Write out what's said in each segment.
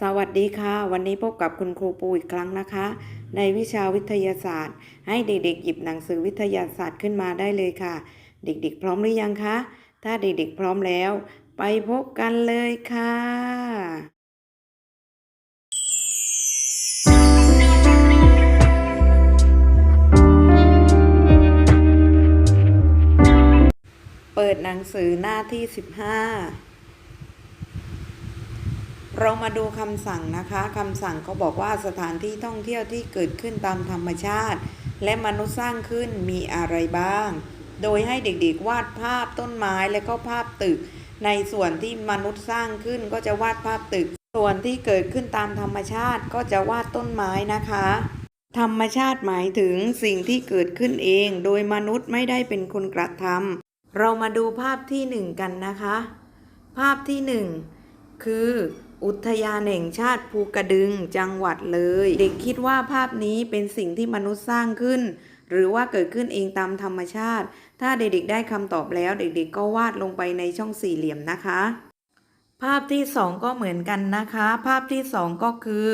สวัสดีค่ะ วันนี้พบกับคุณครูปูอีกครั้งนะคะ ในวิชาวิทยาศาสตร์ ให้เด็กๆ หยิบหนังสือวิทยาศาสตร์ขึ้นมาได้เลยค่ะ เด็กๆ พร้อมหรือยังคะ ถ้าเด็กๆ พร้อมแล้ว ไปพบกันเลยค่ะ เปิดหนังสือหน้าที่ 15 เรามาดูคำสั่งนะคะคำสั่งเขาบอกว่าสถานที่ท่องเที่ยวที่เกิดขึ้นตามธรรมชาติ และมนุษย์สร้างขึ้นมีอะไรบ้าง โดยให้เด็กๆวาดภาพต้นไม้และก็ภาพตึก ในส่วนที่มนุษย์สร้างขึ้นก็จะวาดภาพตึก ส่วนที่เกิดขึ้นตามธรรมชาติก็จะวาดต้นไม้นะคะ ธรรมชาติหมายถึงสิ่งที่เกิดขึ้นเอง โดยมนุษย์ไม่ได้เป็นคนกระทำเรามาดูภาพที่หนึ่งกันนะคะ ภาพที่หนึ่งคือ อุทยานแห่งชาติภูกระดึงจังหวัดเลย เด็กคิดว่าภาพนี้เป็นสิ่งที่มนุษย์สร้างขึ้น หรือว่าเกิดขึ้นเองตามธรรมชาติ ถ้าเด็กๆได้คำตอบแล้ว เด็กๆก็วาดลงไปในช่องสี่เหลี่ยมนะคะ ภาพที่สองก็เหมือนกันนะคะ ภาพที่สองก็คือ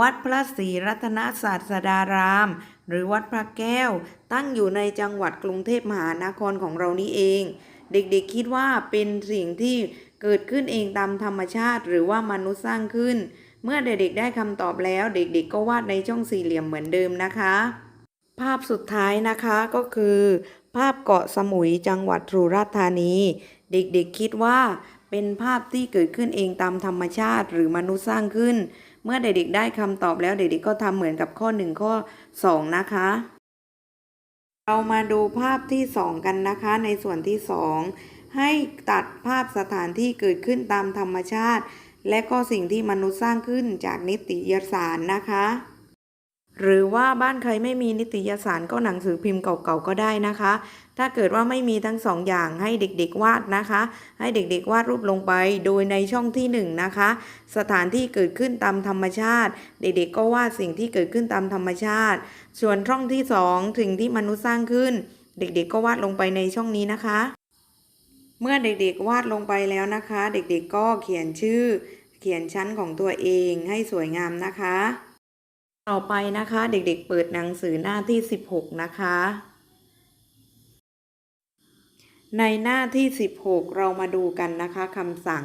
วัดพระศรีรัตนศาสดาราม หรือวัดพระแก้ว ตั้งอยู่ในจังหวัดกรุงเทพมหานครของเรานี่เอง เด็กๆคิดว่าเป็นสิ่งที่ เกิดขึ้นเองตามธรรมชาติ หรือว่ามนุษย์สร้างขึ้น เมื่อเด็กๆได้คำตอบแล้ว เด็กๆก็วาดในช่องสี่เหลี่ยมเหมือนเดิมนะคะ ภาพสุดท้ายนะคะก็คือ ภาพเกาะสมุยจังหวัดสุราษฎร์ธานี เด็กๆคิดว่าเป็นภาพที่เกิดขึ้นเองตามธรรมชาติ หรือมนุษย์สร้างขึ้น เมื่อเด็กๆได้คำตอบแล้วเด็กๆก็ทำเหมือนกับข้อ 1 ข้อ 2 นะคะ เรามาดูภาพที่ 2 กันนะคะ ในส่วนที่ 2 ให้ตัดภาพสถานที่เกิดขึ้นตามธรรมชาติ และก็สิ่งที่มนุษย์สร้างขึ้นจากนิตยสารนะคะ หรือว่าบ้านใครไม่มีนิตยสารก็หนังสือพิมพ์เก่าๆก็ได้นะคะ ถ้าเกิดว่าไม่มีทั้งสองอย่างให้เด็กๆวาดนะคะ ให้เด็กๆวาดรูปลงไปโดยในช่องที่หนึ่งนะคะ สถานที่เกิดขึ้นตามธรรมชาติ เด็กๆก็วาดสิ่งที่เกิดขึ้นตามธรรมชาติ ส่วนช่องที่สองถึงที่มนุษย์สร้างขึ้น เด็กๆก็วาดลงไปในช่องนี้นะคะ เมื่อเด็กๆวาดลงไปแล้วนะคะ เด็กๆก็เขียนชื่อ เขียนชั้นของตัวเองให้สวยงามนะคะ ต่อไปนะคะเด็กๆเปิดหนังสือหน้าที่ 16 นะคะ ในหน้าที่ 16 เรามาดูกันนะคะคำสั่ง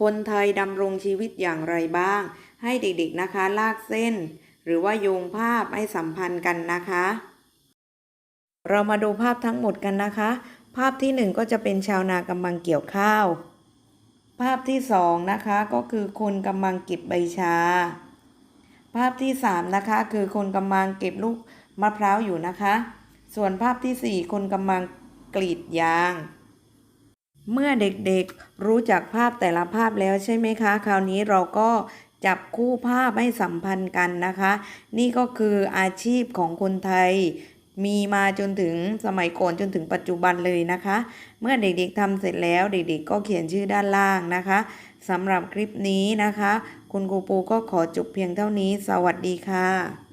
คนไทยดำรงชีวิตอย่างไรบ้าง ให้เด็กๆนะคะลากเส้น หรือว่าโยงภาพให้สัมพันธ์กันนะคะ เรามาดูภาพทั้งหมดกันนะคะ ภาพที่หนึ่งก็จะเป็นชาวนากำลังเกี่ยวข้าว ภาพที่สองนะคะก็คือคนกำลังเก็บใบชา ภาพที่สามนะคะคือคนกำลังเก็บลูกมะพร้าวอยู่นะคะ ส่วนภาพที่สี่คนกำลังกรีดยาง เมื่อเด็กๆรู้จักภาพแต่ละภาพแล้วใช่ไหมคะ คราวนี้เราก็จับคู่ภาพให้สัมพันธ์กันนะคะ นี่ก็คืออาชีพของคนไทย มีมาจนถึงสมัยก่อนจนถึงปัจจุบันเลยนะคะ เมื่อเด็กๆทำเสร็จแล้วเด็กๆ ก็เขียนชื่อด้านล่างนะคะสำหรับคลิปนี้นะคะ คุณครูปูก็ขอจบเพียงเท่านี้ สวัสดีค่ะ